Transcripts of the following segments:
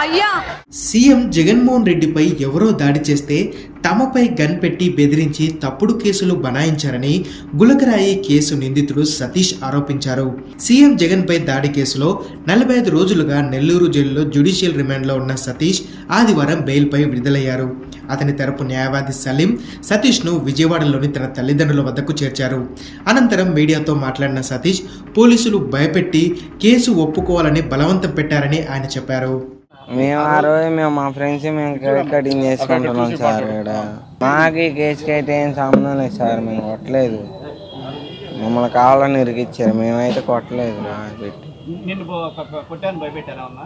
అయ్యా! సీఎం జగన్మోహన్ రెడ్డిపై ఎవరో దాడి చేస్తే తమపై గన్ పెట్టి బెదిరించి తప్పుడు కేసులు బనాయించారని గులకరాయి కేసు నిందితుడు సతీష్ ఆరోపించారు. సీఎం జగన్పై దాడి కేసులో నలభై ఐదు రోజులుగా నెల్లూరు జైలులో జ్యుడిషియల్ రిమాండ్లో ఉన్న సతీష్ ఆదివారం బెయిల్పై విడుదలయ్యారు. అతని తరపు న్యాయవాది సలీం సతీష్ను విజయవాడలోని తన తల్లిదండ్రుల వద్దకు చేర్చారు. అనంతరం మీడియాతో మాట్లాడిన సతీష్ పోలీసులు భయపెట్టి కేసు ఒప్పుకోవాలని బలవంతం పెట్టారని ఆయన చెప్పారు. మేము ఆ రోజు మేము మా ఫ్రెండ్స్ మేము కేక్ కటింగ్ చేసుకుంటున్నాం సార్ ఇక్కడ. మాకు ఈ కేసుకి అయితే ఏం సంబంధం లేదు సార్ మేము కొట్టలేదు. మమ్మల్ని కావాలని ఇరికిచ్చారు మేమైతే కొట్టలేదు రా పెట్టి నిన్ను కొట్టాను భయపెట్టారా ఉన్నా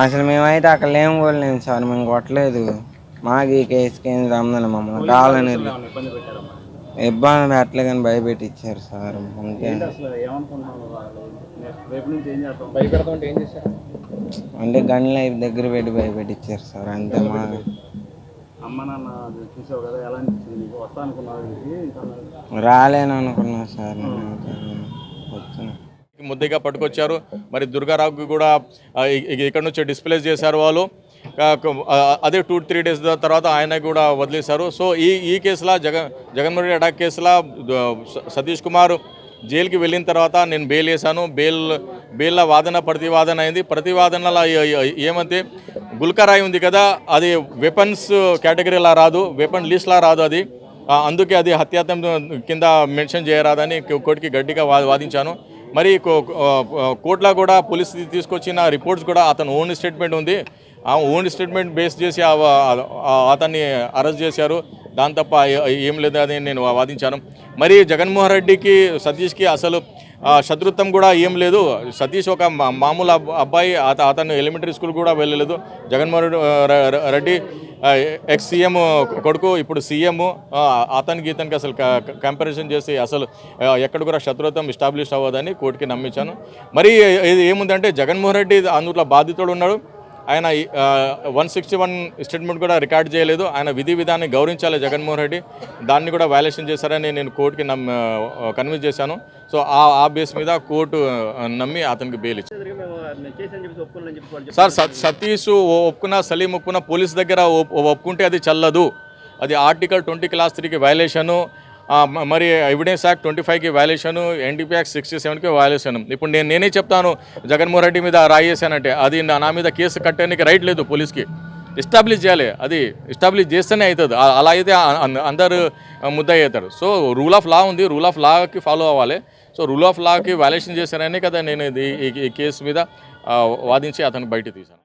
అసలు? మేమైతే అక్కడ లేము కూడా లేము సార్ మేము కొట్టలేదు. మాకు ఈ కేసుకి ఏం సంబంధం మమ్మల్ని కావాలని ఇబ్బంది ఇబ్బంది పెట్టలే కానీ భయపెట్టిచ్చారు సార్. అంటే ఏం చేశారు? అంటే గన్ లైఫ్ దగ్గర పెట్టి భయపెట్టిచ్చారు సార్. అంతే మా అమ్మ నాన్న అది చూసావు కదా ఎలా అనిపించింది నీకు? వస్తా అనుకున్నావు ఇంటికి ఇంకా రాలేను అనుకున్నా సార్ వచ్చిన ముద్దిగా పట్టుకొచ్చారు. మరి దుర్గారావుకి కూడా ఇక్కడ నుంచి డిస్ప్లేస్ చేశారు వాళ్ళు. అదే టూ త్రీ డేస్ తర్వాత ఆయన కూడా వదిలేశారు. సో ఈ ఈ కేసులో జగన్ జగన్మోహన్ రెడ్డి అటాక్ కేసులో సతీష్ కుమార్ జైలుకి వెళ్ళిన తర్వాత నేను బెయిల్ వేశాను బెయిల్ బెయిల్ల వాదన ప్రతివాదన అయింది. ప్రతివాదనలో ఏమంటే గుల్కరాయి ఉంది కదా అది వెపన్స్ కేటగిరీలా రాదు వెపన్ లిస్ట్లా రాదు అది. అందుకే అది హత్యాతం కింద మెన్షన్ చేయరాదని కోర్టుకి గట్టిగా వా- వాదించాను. మరి కో- కోర్టులో కూడా పోలీస్ తీసుకొచ్చిన రిపోర్ట్స్ కూడా అతను ఓన్ స్టేట్మెంట్ ఉంది. ఆ ఓన్ స్టేట్మెంట్ బేస్ చేసి అతన్ని అరెస్ట్ చేశారు. దాని తప్ప ఏం లేదు అని నేను వాదించాను. మరి జగన్మోహన్ రెడ్డికి సతీష్కి అసలు శత్రుత్వం కూడా ఏం లేదు. సతీష్ ఒక మా- మామూలు అబ్బాయి అతను ఎలిమెంటరీ స్కూల్ కూడా వెళ్ళలేదు. జగన్మోహన్ రెడ్డి ఎక్స్ సీఎం కొడుకు ఇప్పుడు సీఎం అతనికి ఇతనికి అసలు కంపారిజన్ చేసి అసలు ఎక్కడ కూడా శత్రుత్వం ఎస్టాబ్లిష్ అవ్వదని కోర్టుకి నమ్మించాను. మరి ఇది ఏముందంటే జగన్మోహన్ రెడ్డి అందులో బాధితుడు ఉన్నాడు. ఆయన వన్ సిక్స్టీ వన్ స్టేట్మెంట్ కూడా రికార్డ్ చేయలేదు. ఆయన విధి విధాన్ని గౌరవించాలి జగన్మోహన్ రెడ్డి. దాన్ని కూడా వైలేషన్ చేశారని నేను కోర్టుకి నమ్ కన్విన్స్ చేశాను. సో ఆ ఆ బేస్ మీద కోర్టు నమ్మి అతనికి బెయిల్ ఇచ్చింది సార్ సత్- సతీష్ ఒప్పుకున్నా సలీం ఒప్పుకున్నా పోలీస్ దగ్గర ఒప్పుకుంటే అది చల్లదు. అది ఆర్టికల్ ట్వంటీ క్లాస్ త్రీకి వైలేషను మరి ఎవిడెన్స్ యాక్ట్ ట్వంటీ ఫైవ్కి వ్యాల్యుయేషన్ ఎన్డీపీ యాక్ట్ సిక్స్టీ సెవెన్కి వ్యాల్యుయేషన్ ఇప్పుడు నేను నేనే చెప్తాను జగన్మోహన్ రెడ్డి మీద రాయేసానంటే అది నా నా మీద కేసు కట్టడానికి రైట్ లేదు పోలీస్కి. ఎస్టాబ్లిష్ చేయాలి అది ఎస్టాబ్లిష్ చేస్తేనే అవుతుంది అలా అయితే అందరు ముద్ద అవుతారు సో రూల్ ఆఫ్ లా ఉంది రూల్ ఆఫ్ లాకి ఫాలో అవ్వాలి. సో రూల్ ఆఫ్ లాకి వైలేషన్ చేశారనే కదా నేను ఈ- ఈ కేసు మీద వాదించి అతను బయట తీశాను.